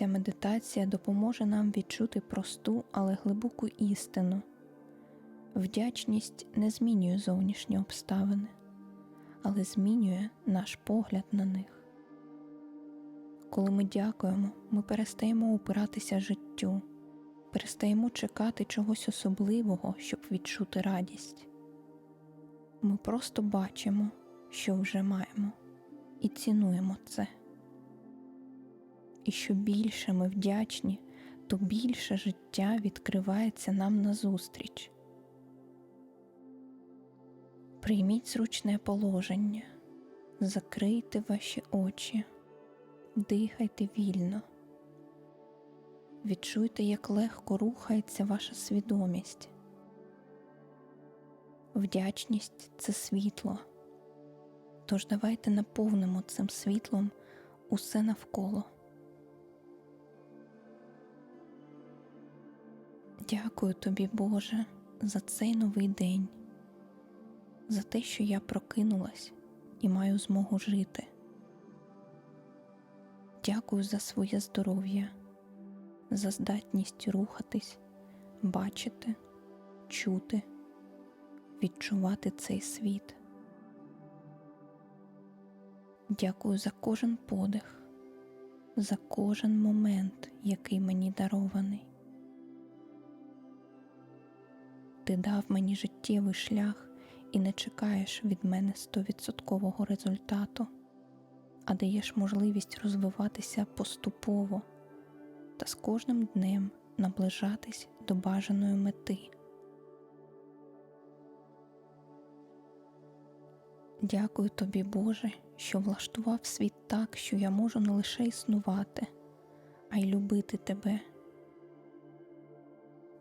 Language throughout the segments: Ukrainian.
Ця медитація допоможе нам відчути просту, але глибоку істину. Вдячність не змінює зовнішні обставини, але змінює наш погляд на них. Коли ми дякуємо, ми перестаємо опиратися життю, перестаємо чекати чогось особливого, щоб відчути радість. Ми просто бачимо, що вже маємо, і цінуємо це. І що більше ми вдячні, то більше життя відкривається нам назустріч. Прийміть зручне положення, закрийте ваші очі, дихайте вільно. Відчуйте, як легко рухається ваша свідомість. Вдячність це світло. Тож давайте наповнимо цим світлом усе навколо. Дякую тобі, Боже, за цей новий день, за те, що я прокинулась і маю змогу жити. Дякую за своє здоров'я, за здатність рухатись, бачити, чути, відчувати цей світ. Дякую за кожен подих, за кожен момент, який мені дарований. Ти дав мені життєвий шлях і не чекаєш від мене стовідсоткового результату, а даєш можливість розвиватися поступово та з кожним днем наближатись до бажаної мети. Дякую тобі, Боже, що влаштував світ так, що я можу не лише існувати, а й любити тебе.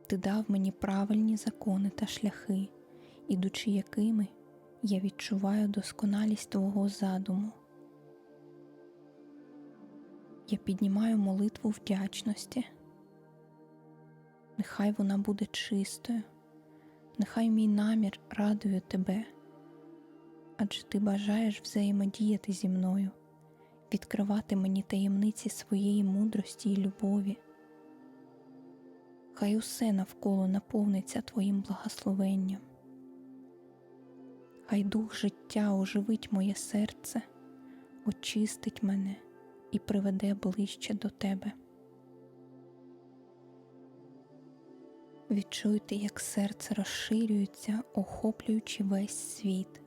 Ти дав мені правильні закони та шляхи, ідучи якими я відчуваю досконалість Твого задуму. Я піднімаю молитву вдячності. Нехай вона буде чистою, нехай мій намір радує тебе, адже ти бажаєш взаємодіяти зі мною, відкривати мені таємниці своєї мудрості і любові. Хай усе навколо наповниться Твоїм благословенням. Хай дух життя оживить моє серце, очистить мене і приведе ближче до Тебе. Відчуйте, як серце розширюється, охоплюючи весь світ,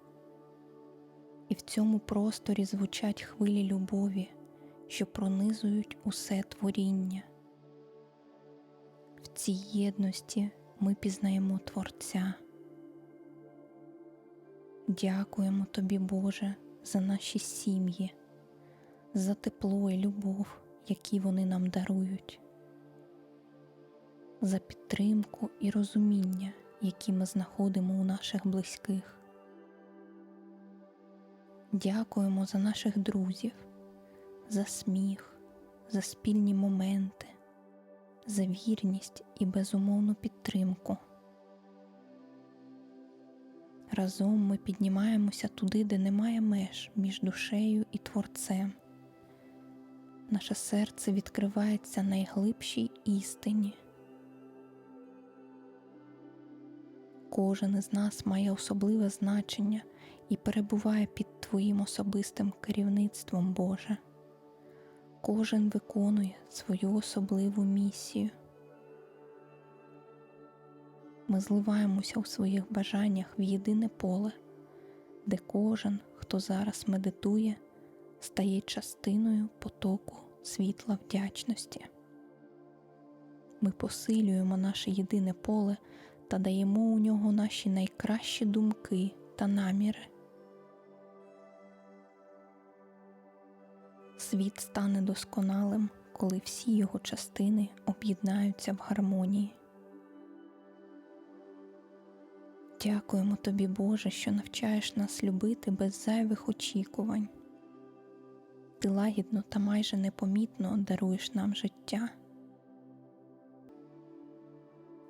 і в цьому просторі звучать хвилі любові, що пронизують усе творіння. Цій єдності ми пізнаємо Творця. Дякуємо Тобі, Боже, за наші сім'ї, за тепло і любов, які вони нам дарують, за підтримку і розуміння, які ми знаходимо у наших близьких. Дякуємо за наших друзів, за сміх, за спільні моменти, за вірність і безумовну підтримку. Разом ми піднімаємося туди, де немає меж між душею і творцем. Наше серце відкривається найглибшій істині. Кожен із нас має особливе значення і перебуває під Твоїм особистим керівництвом, Боже. Кожен виконує свою особливу місію. Ми зливаємося у своїх бажаннях в єдине поле, де кожен, хто зараз медитує, стає частиною потоку світла вдячності. Ми посилюємо наше єдине поле та даємо у нього наші найкращі думки та наміри. Світ стане досконалим, коли всі його частини об'єднаються в гармонії. Дякуємо тобі, Боже, що навчаєш нас любити без зайвих очікувань. Ти лагідно та майже непомітно даруєш нам життя.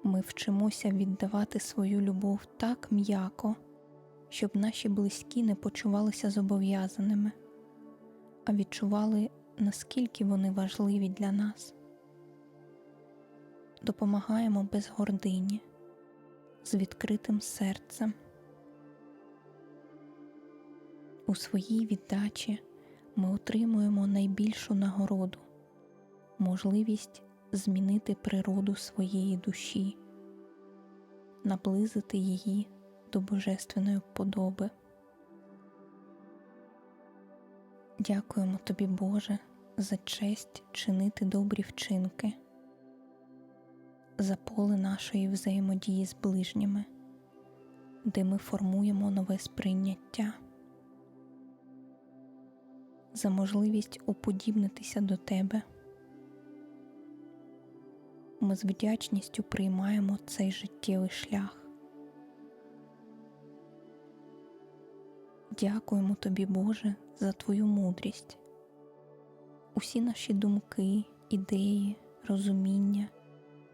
Ми вчимося віддавати свою любов так м'яко, щоб наші близькі не почувалися зобов'язаними, а відчували наскільки вони важливі для нас. Допомагаємо без гордині, з відкритим серцем. У своїй віддачі ми отримуємо найбільшу нагороду можливість змінити природу своєї душі, наблизити її до божественної подоби. Дякуємо тобі, Боже, за честь чинити добрі вчинки, за поле нашої взаємодії з ближніми, де ми формуємо нове сприйняття, за можливість уподібнитися до Тебе. Ми з вдячністю приймаємо цей життєвий шлях. Дякуємо тобі, Боже, за Твою мудрість. Усі наші думки, ідеї, розуміння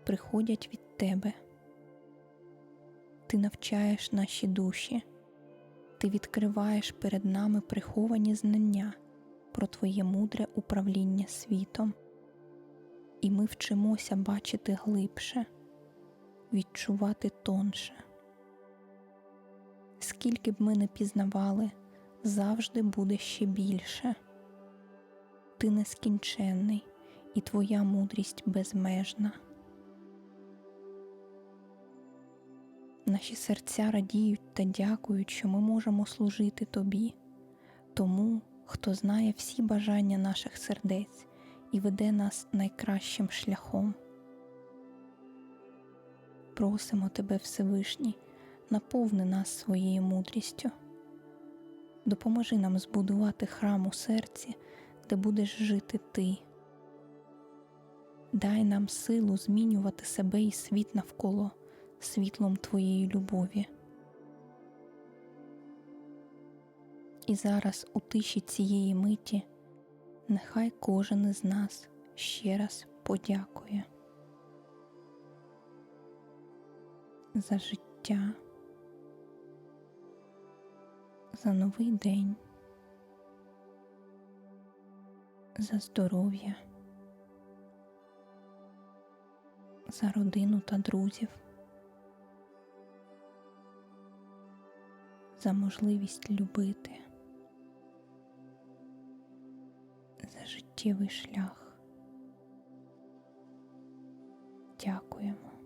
приходять від Тебе. Ти навчаєш наші душі, ти відкриваєш перед нами приховані знання про Твоє мудре управління світом, і ми вчимося бачити глибше, відчувати тонше. Скільки б ми не пізнавали, завжди буде ще більше. Ти нескінченний, і твоя мудрість безмежна. Наші серця радіють та дякують, що ми можемо служити тобі, тому, хто знає всі бажання наших сердець і веде нас найкращим шляхом. Просимо тебе, Всевишній, наповни нас своєю мудрістю. Допоможи нам збудувати храм у серці, де будеш жити ти. Дай нам силу змінювати себе і світ навколо світлом Твоєї любові. І зараз у тиші цієї миті нехай кожен із нас ще раз подякує за життя, за новий день, за здоров'я, за родину та друзів, за можливість любити, за життєвий шлях. Дякуємо.